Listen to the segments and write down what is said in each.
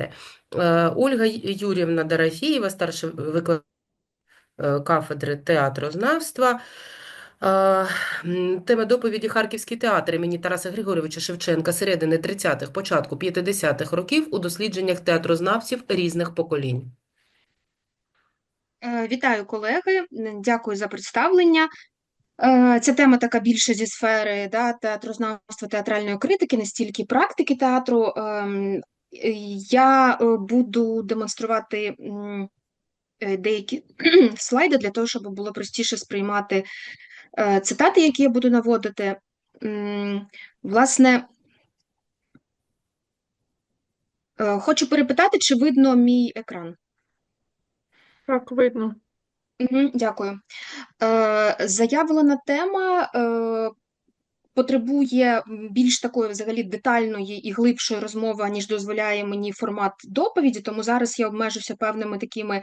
працювати. Е, Ольга Юрівна Дорофєєва, старший викладач е, кафедри театрознавства. Е, Тема доповіді Харківський театр імені Тараса Григоровича Шевченка середини 30-х, початку 50-х років у дослідженнях театрознавців різних поколінь. Вітаю, колеги. Дякую за представлення. Ця тема така більше зі сфери да, театрознавства, театральної критики, не стільки практики театру. Я е, буду демонструвати е, деякі слайди для того, щоб було простіше сприймати е, цитати, які я буду наводити. Власне, хочу перепитати, чи видно мій екран. Так, видно. Дякую. Заявлена тема потребує більш такої взагалі детальної і глибшої розмови, ніж дозволяє мені формат доповіді. Тому зараз я обмежуся певними такими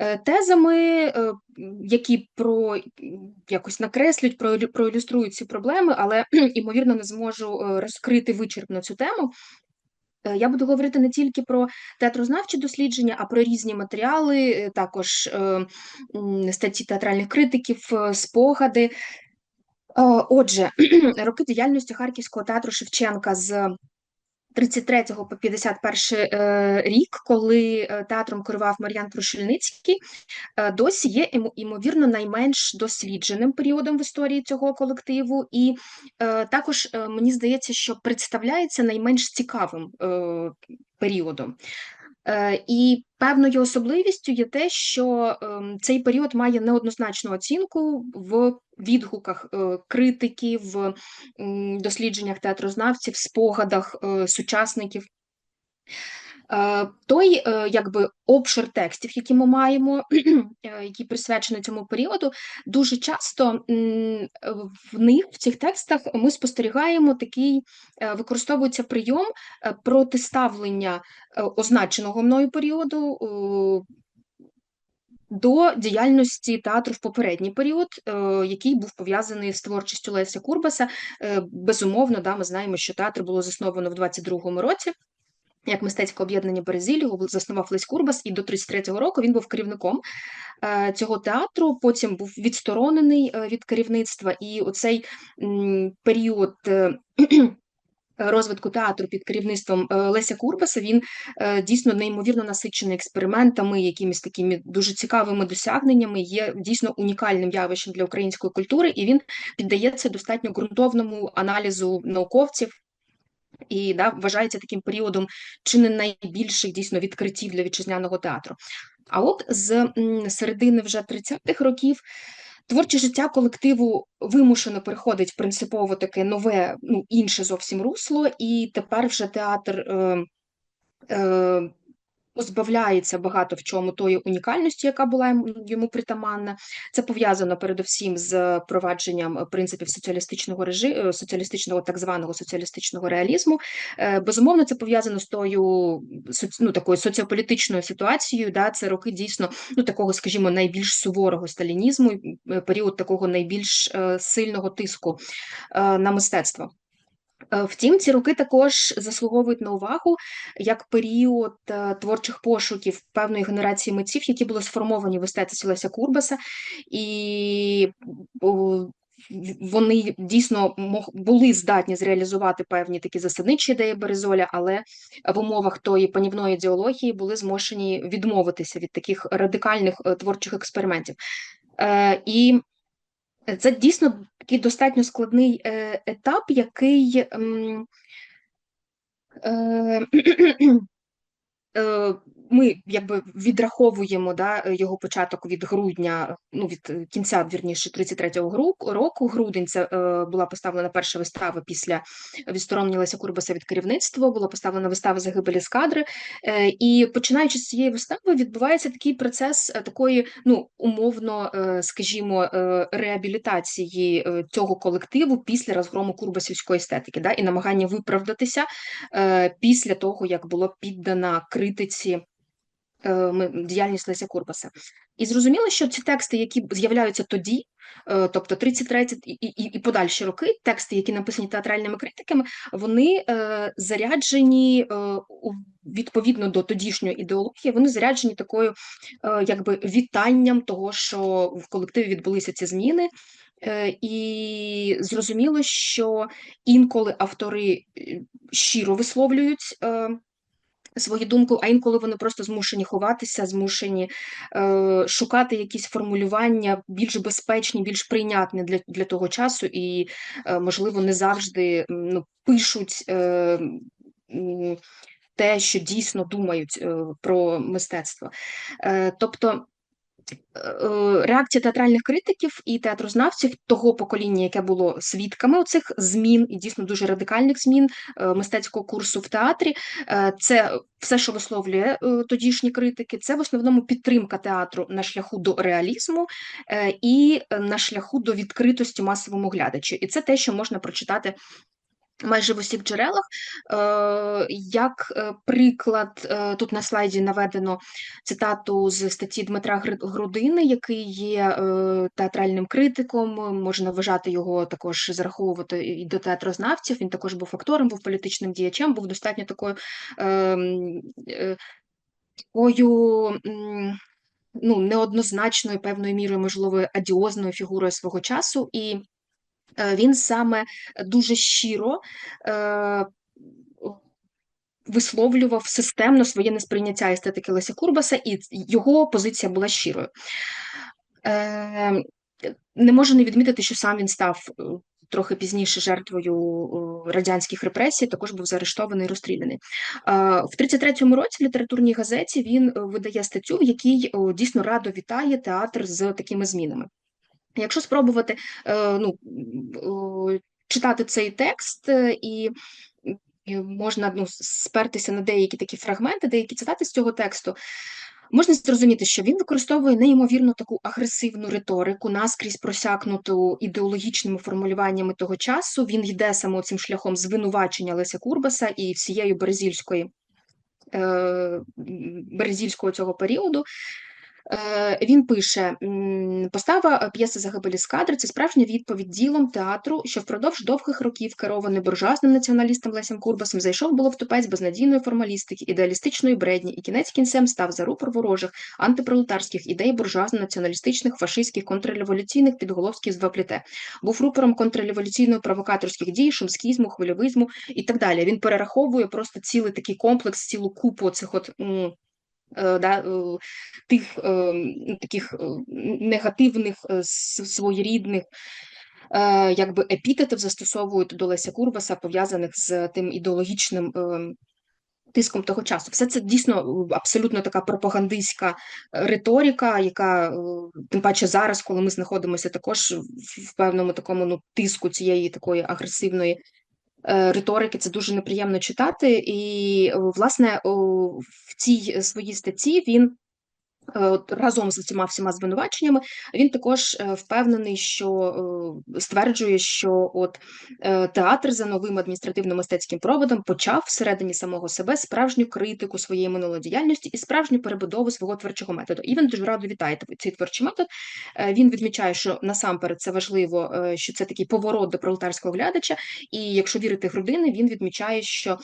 е, тезами, е, які про якось накреслюють, проілю- проілюструють ці проблеми, але ймовірно не зможу е, розкрити вичерпно цю тему. Я буду говорити не тільки про театрознавчі дослідження, а про різні матеріали, також статті театральних критиків, спогади. Е, Отже, роки діяльності Харківського театру Шевченка з 33 по 51 е, рік, коли е, театром керував Мар'ян Крушельницький, е, досі є ймовірно найменш дослідженим періодом в історії цього колективу, і також мені здається, що представляється найменш цікавим періодом. І певною особливістю є те, що ем, цей період має неоднозначну оцінку в відгуках е, критиків, дослідженнях театрознавців, спогадах е, сучасників. Е, Той якби обшир текстів, які ми маємо, які присвячені цьому періоду, дуже часто в них, в цих текстах, ми спостерігаємо такий, використовується прийом протиставлення означеного мною періоду до діяльності театру в попередній період, е, який був пов'язаний з творчістю Леся Курбаса. Е, Безумовно, да, ми знаємо, що театр було засновано в 22-му році. Як мистецьке об'єднання Березіль заснував Лесь Курбас, і до 33-го року він був керівником е, цього театру. Потім був відсторонений від керівництва, і оцей період. Розвитку театру під керівництвом е, Леся Курбаса він е, дійсно неймовірно насичений експериментами, якимись такими дуже цікавими досягненнями, є дійсно унікальним явищем для української культури, і він піддається достатньо ґрунтовному аналізу науковців і да, вважається таким періодом чи не найбільших дійсно відкриттів для вітчизняного театру. А от з середини вже 30-х років творче життя колективу вимушено переходить принципово таке нове, ну інше зовсім русло, і тепер вже театр. Е, е, Позбавляється багато в чому тої унікальності, яка була йому- притаманна. Це пов'язано передусім з впровадженням принципів соціалістичного режиму, соціалістичного так званого соціалістичного реалізму. Е, Безумовно, це пов'язано з тою ну, такою соціополітичною ситуацією. Да? Це роки дійсно ну, такого, скажімо, найбільш суворого сталінізму, е, період такого найбільш е, сильного тиску е, на мистецтво. Е, Втім, ці роки також заслуговують на увагу як період е, творчих пошуків певної генерації митців, які були сформовані в естетиці Леся Курбаса, і вони дійсно були здатні зреалізувати певні такі засадничі ідеї Березоля, але в умовах тої панівної ідеології були змушені відмовитися від таких радикальних е, творчих експериментів. Е, І це дійсно такий достатньо складний е, етап, який ем, е, е, ми якби відраховуємо да, його початок від грудня, ну від е, кінця, вірніше, 33-го гру- року. Грудень це е, була поставлена перша вистава після відсторонення Курбаса від керівництва, була поставлена вистава загибель ескадри. Е, і починаючи з цієї вистави, відбувається такий процес е, такої, ну умовно, е, скажімо, е, реабілітації е, цього колективу після розгрому курбасівської естетики, да, і намагання виправдатися е, після того, як було піддана критиці діяльність Леся Курбаса. І зрозуміло, що ці тексти, які з'являються тоді, е, тобто 33 і, і, і подальші роки, тексти, які написані театральними критиками, вони е, заряджені е, відповідно до тодішньої ідеології, вони заряджені такою е, якби вітанням того, що в колективі відбулися ці зміни. Е, І зрозуміло, що інколи автори е, щиро висловлюють е, свою думку, а інколи вони просто змушені ховатися, змушені е, шукати якісь формулювання більш безпечні, більш прийнятні для, для того часу, і, е, можливо, не завжди ну, пишуть. Е, те, що дійсно думають е, про мистецтво. Е, тобто реакція театральних критиків і театрознавців того покоління, яке було свідками оцих змін, і дійсно дуже радикальних змін е, мистецького курсу в театрі, е, це все, що висловлює е, тодішні критики, це в основному підтримка театру на шляху до реалізму е, і на шляху до відкритості масовому глядачу. І це те, що можна прочитати майже в усіх джерелах. Е, Як е, приклад, е, тут на слайді наведено цитату з статті Дмитра Грудини, який є театральним критиком. Можна вважати його також зараховувати і до театрознавців. Він також був актором, був політичним діячем, був достатньо такою. ем, такою ну, неоднозначною певною мірою, можливо, адіозною фігурою свого часу, і він саме дуже щиро е, висловлював системно своє несприйняття естетики Леся Курбаса, і його позиція була щирою. Е, Не можу не відмітити, що сам він став е, трохи пізніше жертвою е, радянських репресій, також був заарештований і розстріляний. Е, В 33-му році в літературній газеті він е, видає статтю, в якій е, дійсно радо вітає театр з такими змінами. Якщо спробувати е, ну, е, читати цей текст е, і можна ну, спертися на деякі такі фрагменти, деякі цитати з цього тексту, можна зрозуміти, що він використовує неймовірно таку агресивну риторику, наскрізь просякнуту ідеологічними формулюваннями того часу. Він йде саме цим шляхом звинувачення Леся Курбаса і всієї березільської. Березільського цього періоду, Він пише: постава п'єси Загибелі з кадри це справжня відповідь ділом театру, що впродовж довгих років керований буржуазним націоналістом Лесем Курбасом зайшов було в тупець безнадійної формалістики, ідеалістичної бредні, і кінець кінцем став за рупор ворожих антипролетарських ідей буржуазно-націоналістичних, фашистських, контрреволюційних підголовських з два пліте. Був рупором контрреволюційно-провокаторських дій, шумскізму, хвильовизму і так далі. Він перераховує просто цілий такий комплекс, цілу купу цих от. Е, Да, е, тих е, таких негативних своєрідних якби епітетів застосовують до Леся Курбаса, пов'язаних з тим ідеологічним тиском того часу. Все це дійсно абсолютно така пропагандистська риторика, яка тим паче зараз, коли ми знаходимося також в- певному такому ну, тиску цієї такої агресивної риторики, це дуже неприємно читати. І, е, власне, в цій своїй статті він. Е, Разом з цими всіма звинуваченнями він також е, впевнений, що е, стверджує, що от театр за новим адміністративно-мистецьким проводом почав всередині самого себе справжню критику своєї минулої діяльності і справжню перебудову свого творчого методу. І він дуже радо вітає цей творчий метод. Він відмічає, що насамперед це важливо, що це такий поворот до пролетарського глядача. І якщо вірити Грудини, він відмічає, що.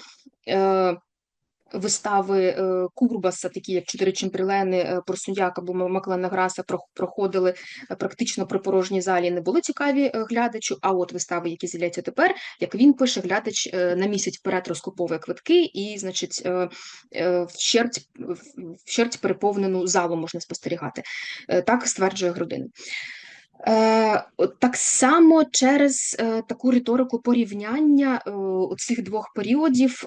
Вистави е, Курбаса, такі як Чотири Чемперлени, е, Порсуняк або Маклена Граса, проходили е, практично при порожній залі, не були цікаві глядачу. А от вистави, які з'являються тепер, як він пише, глядач на місяць вперед розкуповує квитки, і, значить, в- вщерть переповнену залу можна спостерігати. Так стверджує Грудин. Так само через таку риторику порівняння цих двох періодів.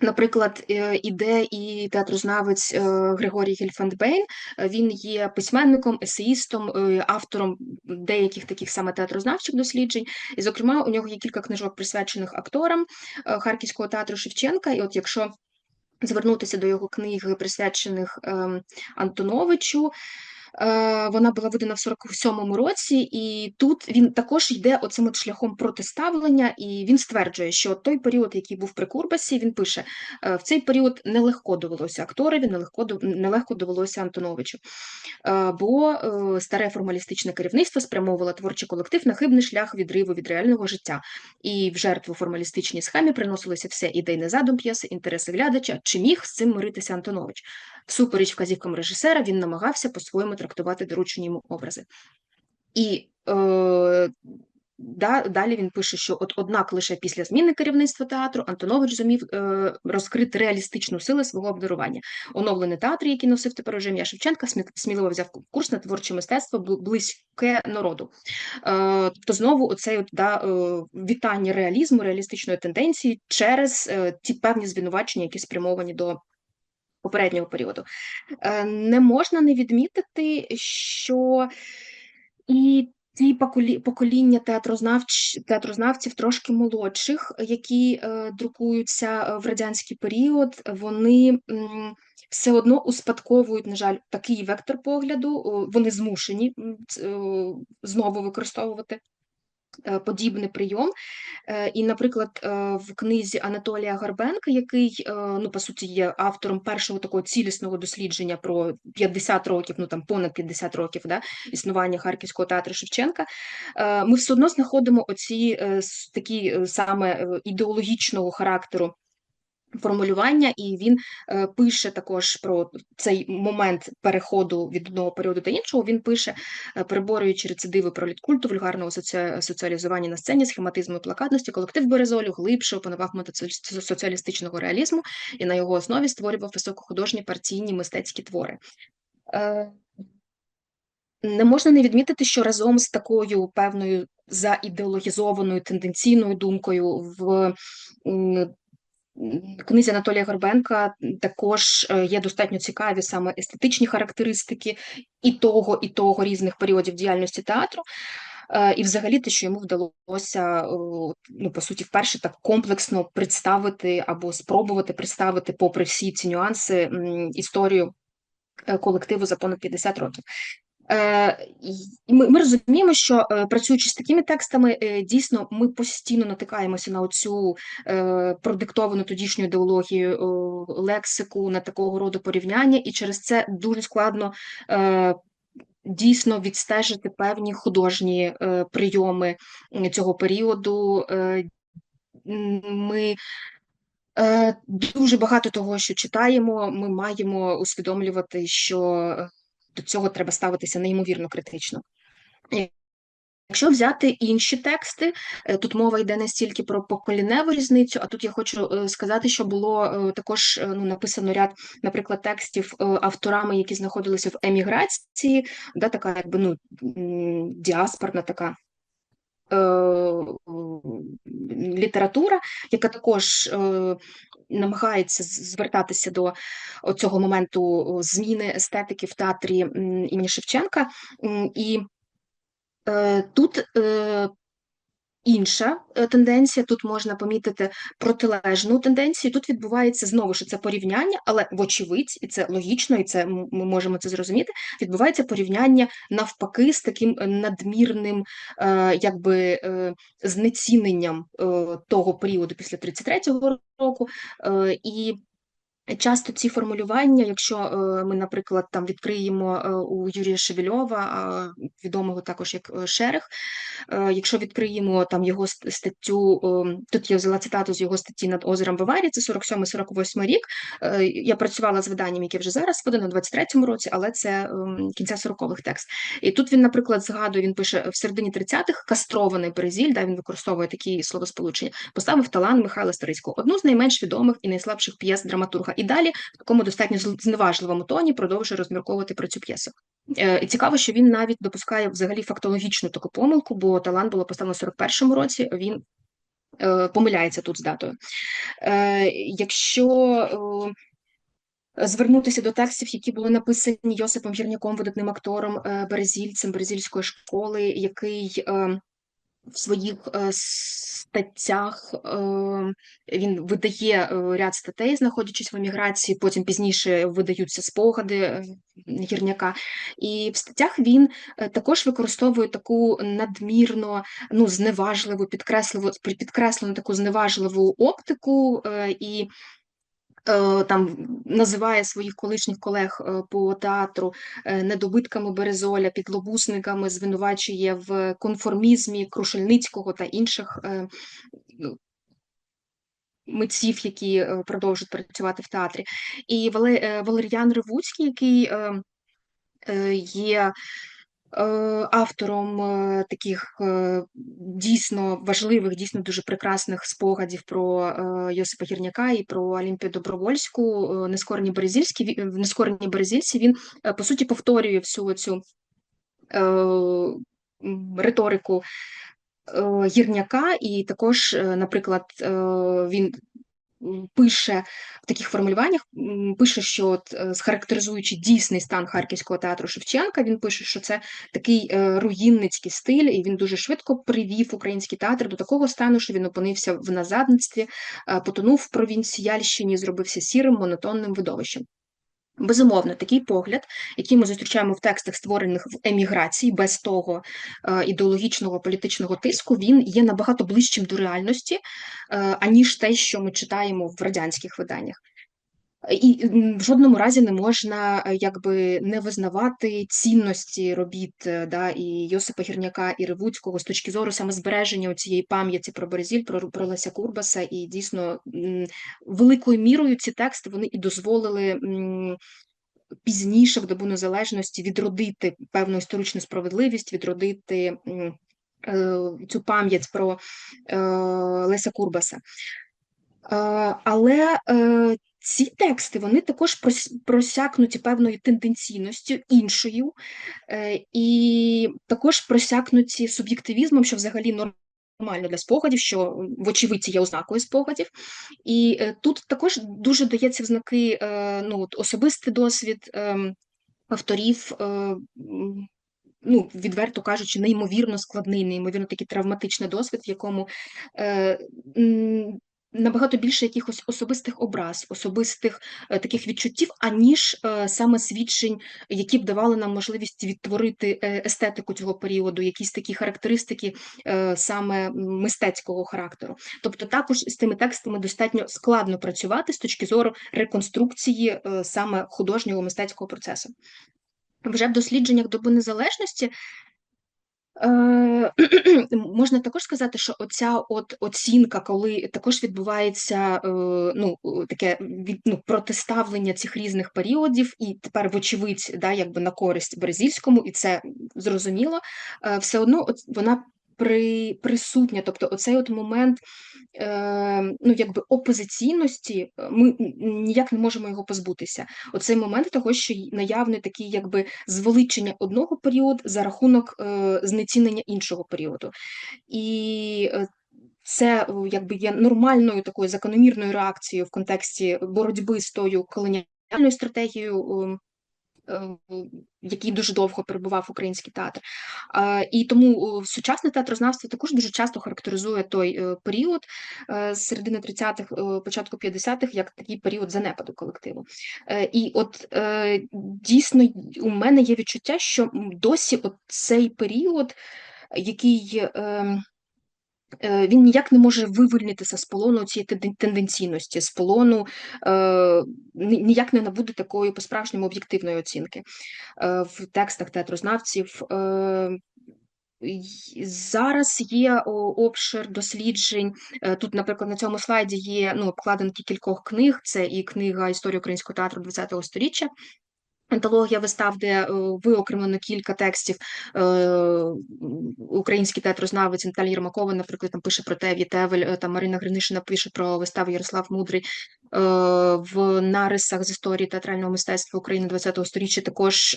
Наприклад, е, іде і театрознавець е, Григорій Гельфандбейн. Е, Він є письменником, есеїстом, автором деяких таких саме театрознавчих досліджень. І, зокрема, у нього є кілька книжок присвячених акторам Харківського театру Шевченка. І от якщо звернутися до його книг, присвячених ем, Антоновичу, Вона була видана в 47-му році, і тут він також йде оцим от шляхом протиставлення, і він стверджує, що той період, який був при Курбасі, він пише: е, в цей період нелегко довелося акторові, нелегко нелегко довелося Антоновичу. Е, Бо е, старе формалістичне керівництво спрямовувало творчий колектив на хибний шлях відриву від реального життя, і в жертву формалістичній схемі приносилося все ідейний задум п'єси, інтереси глядача. Чи міг з цим миритися Антонович? Всупереч вказівкам режисера, він намагався по-своєму трактувати доручені йому образи. І е, да, далі він пише, що от однак лише після зміни керівництва театру Антонович зумів е, розкрити реалістичну силу свого обдарування. Оновлений театр, який носив тепер ім'я Шевченка, сміливо взяв курс на творче мистецтво близьке народу. Е, тобто знову оцей от, да, е, вітання реалізму, реалістичної тенденції через е, ті певні звинувачення, які спрямовані до попереднього періоду. Е, Не можна не відмітити, що і ті покоління театрознавч... театрознавців трошки молодших, які е, друкуються е, в радянський період, вони все одно успадковують, на жаль, такий вектор погляду. Вони змушені знову використовувати подібний прийом. Е, І, наприклад, е, в книзі Анатолія Горбенка, який, е, ну, по суті, є автором першого такого цілісного дослідження про 50 років, ну там понад 50 років да, існування Харківського театру Шевченка, е, ми все одно знаходимо оці е, такі е, саме е, ідеологічного характеру. Формулювання, і він е, пише також про цей момент переходу від одного періоду до іншого. Він пише, е, переборюючи рецидиви проліткульту, вульгарного соці... соціалізування на сцені, схематизму і плакатності, колектив Березолю глибше опанував метод соціалістичного реалізму і на його основі створював високохудожні партійні мистецькі твори. Е, не можна не відмітити, що разом з такою певною заідеологізованою тенденційною думкою в книзі Анатолія Горбенка також е, є достатньо цікаві саме естетичні характеристики і того, і того різних періодів діяльності театру. Е, І взагалі те, що йому вдалося, ну, по суті, вперше так комплексно представити або спробувати представити, попри всі ці нюанси, історію е, колективу за понад 50 років. Е, Ми, розуміємо, що е, працюючи з такими текстами, е, дійсно ми постійно натикаємося на оцю продиктовану тодішньою ідеологією е, лексику, на такого роду порівняння, і через це дуже складно дійсно відстежити певні художні прийоми цього періоду. Ми Дуже багато того, що читаємо, ми маємо усвідомлювати, що до цього треба ставитися неймовірно критично. Якщо взяти інші тексти, е, тут мова йде не стільки про поколіневу різницю, а тут я хочу е, сказати, що було е, також ну, написано ряд, наприклад, текстів авторами, які знаходилися в еміграції, да, така якби ну діаспорна така література, яка також е, намагається звертатися до цього моменту зміни естетики в театрі імені Шевченка. І е, тут е, інша е, тенденція, тут можна помітити протилежну тенденцію. Тут відбувається знову ж це порівняння, але вочевидь, і це логічно, і це ми можемо це зрозуміти. Відбувається порівняння навпаки з таким е, надмірним, е, якби знеціненням того періоду після 33-го року. І Часто ці формулювання, якщо е, ми, наприклад, там відкриємо е, у Юрія Шевельова, відомого також як е, Шерех, якщо відкриємо там його статтю, тут я взяла цитату з його статті над озером Баварії, це 47-48 рік. Я працювала з виданням, яке вже зараз видано в 23-му році, але це кінця 40-х текст. І тут він, наприклад, згадує, він пише в середині 30-х кастрований Березіль, да, він використовує такі словосполучення, поставив талант Михайла Старицького, одну з найменш відомих і найслабших п'єс драматурга. І далі в такому достатньо зневажливому тоні продовжує розмірковувати про цю п'єсу. Е, І цікаво, що він навіть допускає взагалі фактологічну таку помилку, бо талант було поставлено в 41-му році. Він е, помиляється тут з датою. Е, Якщо звернутися до текстів, які були написані Йосипом Гірняком, видатним актором березільцем березільської школи, який в своїх е, статтях е, він видає е, ряд статей, знаходячись в еміграції, потім пізніше видаються спогади гірняка. І в статтях він також використовує таку надмірно ну, зневажливу, підкресливу, підкреслену таку зневажливу оптику і там називає своїх колишніх колег е, по театру е, недобитками Березоля, підлобусниками, звинувачує в конформізмі Крушельницького та інших е, митців, які е, продовжують працювати в театрі. І Вале- е, Валеріан Ревуцький, який е, е, є е, автором е, таких е, дійсно важливих, дійсно дуже прекрасних спогадів про е, Йосипа Гірняка і про Олімпію Добровольську, е, Нескорені Березільські. В Нескорені Березільці він е, по суті повторює всю цю е, риторику е, гірняка, і також, е, наприклад, е, він пише в таких формулюваннях, пише, що от, е, схарактеризуючи дійсний стан Харківського театру Шевченка, він пише, що це такий е, руїнницький стиль, і він дуже швидко привів український театр до такого стану, що він опинився в назадництві, е, потонув в провінціяльщині, зробився сірим, монотонним видовищем. Безумовно, такий погляд, який ми зустрічаємо в текстах, створених в еміграції, без того е, ідеологічного політичного тиску, він є набагато ближчим до реальності, е, аніж те, що ми читаємо в радянських виданнях. І в жодному разі не можна е, якби не визнавати цінності робіт е, да, і Йосипа Гірняка, і Ревуцького з точки зору саме збереження цієї пам'яті про Березіль, про, про Леся Курбаса, і дійсно великою мірою ці тексти вони і дозволили пізніше, в добу незалежності, відродити певну історичну справедливість, відродити е, цю пам'ять про Леся Курбаса. Але ці тексти вони також просякнуті певною тенденційністю іншою, е, і також просякнуті суб'єктивізмом, що взагалі нормально для спогадів, що вочевидь є ознакою спогадів. І е, тут також дуже дається в знаки е, ну, особистий досвід ем, авторів. Ну, відверто кажучи, неймовірно складний, неймовірно такий травматичний досвід, в якому е, набагато більше якихось особистих образ, особистих е, таких відчуттів, аніж е, саме свідчень, які б давали нам можливість відтворити е, естетику цього періоду, якісь такі характеристики саме мистецького характеру. Тобто, також з тими текстами достатньо складно працювати з точки зору реконструкції саме художнього мистецького процесу. Вже в дослідженнях доби незалежності Можна також сказати, що оця от оцінка, коли також відбувається е, ну, е, таке від, ну, протиставлення цих різних періодів, і тепер, вочевидь, да, якби на користь Березільському, і це зрозуміло, е, все одно вона при, присутня. Тобто, оцей от момент е, ну, якби опозиційності, е, ми ніяк не можемо його позбутися. Оцей момент того, що й наявний такий якби звеличення одного періоду за рахунок е, знецінення іншого періоду. І е, це якби є нормальною такою закономірною реакцією в контексті боротьби з тою колоніальною стратегією. Е, Який дуже довго перебував український театр, і тому сучасне театрознавство також дуже часто характеризує той е, період е, з середини 30-х, е, початку 50-х, як такий період занепаду колективу. Е, І от е, дійсно у мене є відчуття, що досі от цей період, який ем, е, він ніяк не може вивільнитися з полону цієї тенденційності, з полону е, ніяк не набуде такої по-справжньому об'єктивної оцінки е, в текстах театрознавців. Е, Зараз є обшир досліджень. Е, Тут, наприклад, на цьому слайді є ну, обкладинки кількох книг. Це і книга Історія українського театру ХХ століття. Антологія вистав, де е, виокремлено кілька текстів. Е, Український театрознавець Наталія Єрмакова, наприклад, там пише про Тев'ї Тевель, е, там Марина Гринишина пише про виставу Ярослав Мудрий. В нарисах з історії театрального мистецтва України ХХ століття також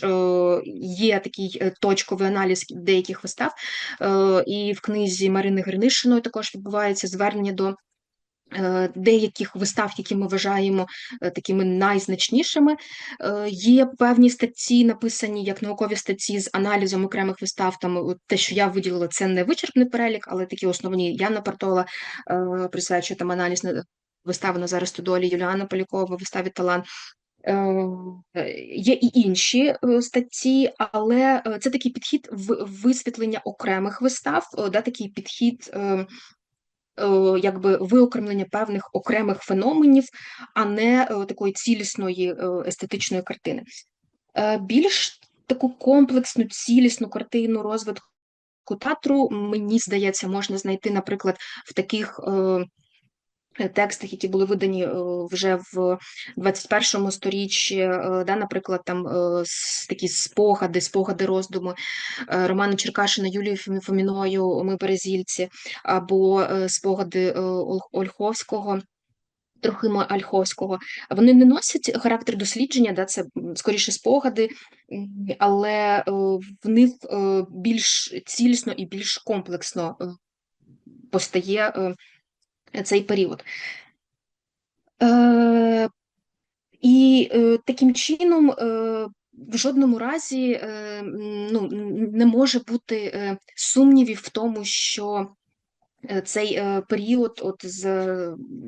є такий точковий аналіз деяких вистав. І в книзі Марини Гринишиної також відбувається звернення до деяких вистав, які ми вважаємо е, такими найзначнішими. Е, Є певні статті, написані як наукові статті з аналізом окремих вистав. Там те, що я виділила, це не вичерпний перелік, але такі основні Яна Партола е, присвячує там аналіз на вистави Назара Стодолі, Юліана Полякова, виставі Талант. Е, Є і інші е, статті, але е, це такий підхід висвітлення окремих вистав, е, да, такий підхід е, е, якби виокремлення певних окремих феноменів, а не е, такої цілісної е, естетичної картини. Е, Більш таку комплексну, цілісну картину розвитку театру, мені здається, можна знайти, наприклад, в таких е, е, текстах, які були видані е, вже в 21 сторіччі, е, да, наприклад, там е, такі спогади, спогади роздуму Романа Черкашина, Юлії Фомі- Фоміною «Ми березільці», або спогади Ольховського. Трохима Ольховського, вони не носять характер дослідження, да, це скоріше спогади, але в них більш цілісно і більш комплексно постає цей період. Е, і е, таким чином е, в жодному разі ну, не може бути сумнівів в тому, що цей е, період от з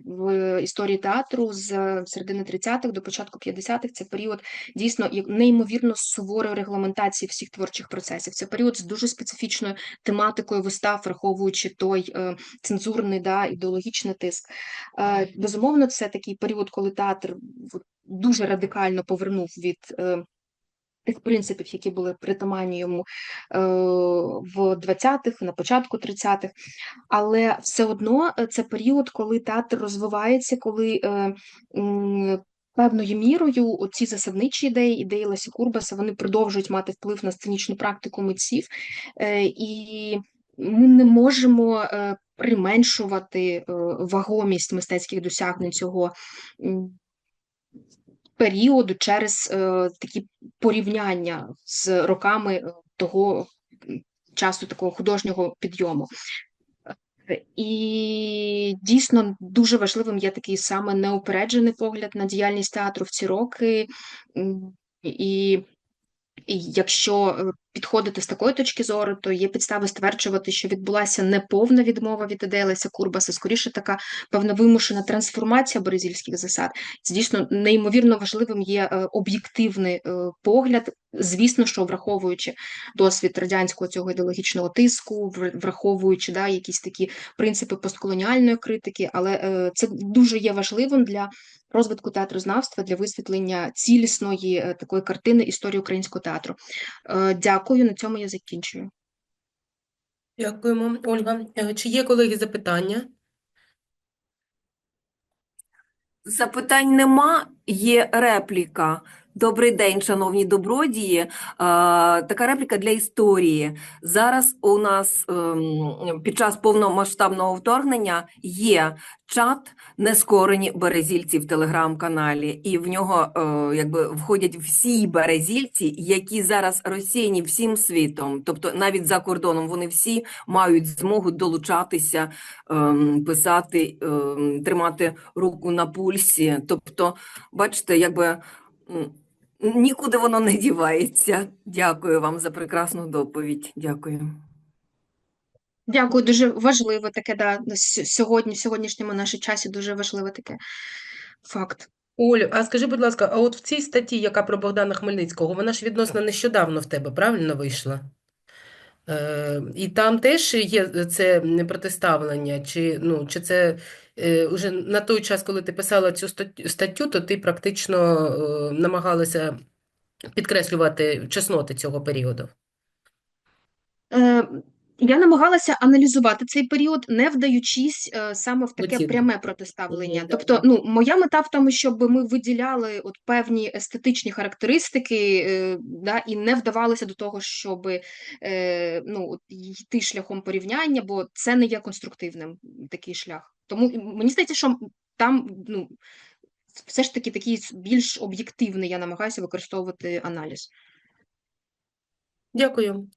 в історії театру з середини 30-х до початку 50-х, це період дійсно неймовірно суворої регламентації всіх творчих процесів. Це період з дуже специфічною тематикою вистав, враховуючи той е, цензурний да, ідеологічний тиск. Е, Безумовно, це такий період, коли театр дуже радикально повернув від е, тих принципів, які були притаманні йому е, в 20-х, на початку 30-х. Але все одно е, це період, коли театр розвивається, коли е, певною мірою оці засадничі ідеї, ідеї Лесі Курбаса, вони продовжують мати вплив на сценічну практику митців. І ми не можемо применшувати вагомість мистецьких досягнень цього періоду через е, такі порівняння з роками е, того часу такого художнього підйому. І дійсно дуже важливим є такий саме неупереджений погляд на діяльність театру в ці роки. І і якщо е, підходити з такої точки зору, то є підстави стверджувати, що відбулася не повна відмова від ідеї Курбаса, скоріше така певна вимушена трансформація березільських засад. Це дійсно неймовірно важливим є е, об'єктивний е, погляд. Звісно, що враховуючи досвід радянського цього ідеологічного тиску, враховуючи да, якісь такі принципи постколоніальної критики, але е, це дуже є важливим для розвитку театрознавства для висвітлення цілісної такої картини історії українського театру. Е, Дякую. На цьому я закінчую. Дякуємо, Ольга. Е, Чи є, колеги, запитання? Запитань нема, є репліка. Добрий день, шановні добродії. А, Така репліка для історії. Зараз у нас ем, під час повномасштабного вторгнення є чат нескорені березільці в телеграм-каналі, і в нього е, якби входять всі березільці, які зараз розсіяні всім світом, тобто навіть за кордоном. Вони всі мають змогу долучатися, ем, писати, ем, тримати руку на пульсі. Тобто, бачите, якби нікуди воно не дівається. Дякую вам за прекрасну доповідь. Дякую. Дякую, дуже важливо таке, да, сьогодні, в сьогоднішньому нашій часі дуже важливе таке факт. Олю, а скажи, будь ласка, а от в цій статті, яка про Богдана Хмельницького, вона ж відносно нещодавно в тебе, правильно вийшла? Е, і там теж є це протиставлення, чи, ну, чи це уже на той час, коли ти писала цю статтю, то ти практично е, намагалася підкреслювати чесноти цього періоду? Е, Я намагалася аналізувати цей період, не вдаючись е, саме в таке Оцінку. пряме протиставлення. Мгм, Тобто, ну, моя мета в тому, щоб ми виділяли от певні естетичні характеристики, е, да, і не вдавалися до того, щоб е, ну, йти шляхом порівняння, бо це не є конструктивним такий шлях. Тому мені здається, що там ну, все ж таки такий більш об'єктивний я намагаюся використовувати аналіз. Дякую. Дякую.